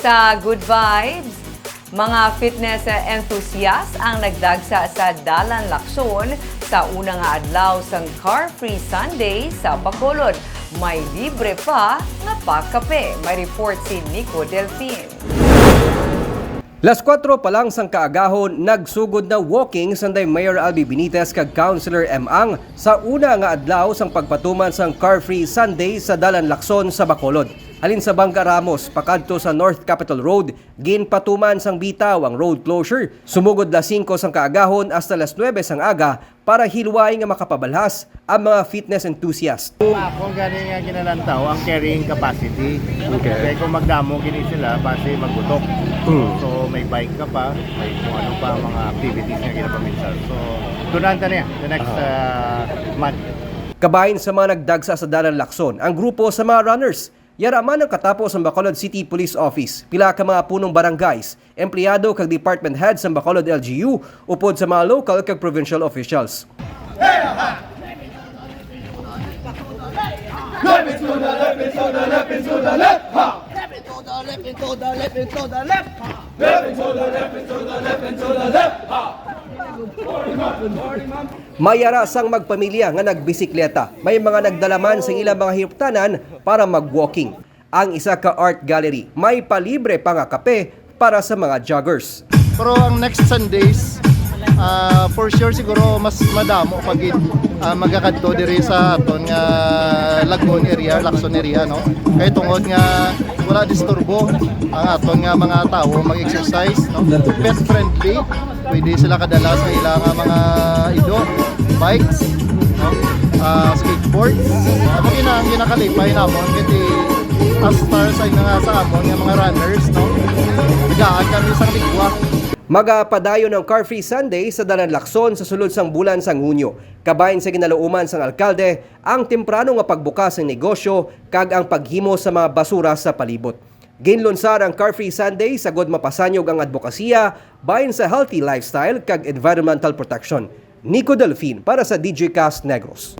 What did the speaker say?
Sa Good Vibes, mga fitness enthusiast ang nagdagsa sa Dalan Lakson sa unang adlaw sang Car Free Sunday sa Bacolod. May libre pa nga pagkape. May report si Nico Delfin. Las 4 pa lang sang kaagahon, nagsugod na walking sanday Mayor Albi Benitez kag Councilor M. Ang sa una nga adlaw sang pagpatuman sang car-free Sunday sa Dalan Lakson sa Bacolod. Alin sa Bangka Ramos, pakadto sa North Capitol Road, ginpatuman sang bitaw ang road closure. Sumugod las 5 sang kaagahon hasta las 9 sang aga para hilway nga makapabalhas ang mga fitness enthusiast. Kung gani nga ginalantaw ang carrying capacity. Kaya kung magdamo gini sila, base magbutok. So may bike ka pa, may kung ano pa ang mga activities nga ginapaminsan. So tunan ta niya the next uh, month. Kabahin sa mga nagdagsa sa Dalan Lakson, ang grupo sa mga runners. Yaraman ang katapos ang Bacolod City Police Office. Pila ka mga punong barangays, empleyado kag department heads sa Bacolod LGU upod sa mga local kag provincial officials. Left into. Mayara sang magpamilya nga nagbisikleta. May mga nagdalaman sa ilang mga hiptanan para mag-walking. Ang isa ka art gallery, may palibre pa nga kape para sa mga joggers. Pero ang next Sundays, uh, for sure siguro mas madamo pag uh, magakadto diri sa aton nga Lagoon area, Lacson area no. Kay tungod nga wala disturbo ang aton nga mga tawo mag-exercise no. Pet friendly, pwede sila kadala sa ilang mga ido, bikes, no. Uh, skateboards. Ano ina ang ginakalipay namon kiti as ay nga sa amon nga mga runners no. Nagaan kami sa ligwa. Magapadayon ng Car Free Sunday sa Dalan Lakson sa sulod sang bulan sang Hunyo. Kabahin sa ginalauman sang alkalde ang temprano nga pagbukas ng negosyo kag ang paghimo sa mga basura sa palibot. Ginlunsar ang Car Free Sunday sa god mapasanyog ang advokasya bahin sa healthy lifestyle kag environmental protection. Nico Delfin para sa DJ Cast Negros.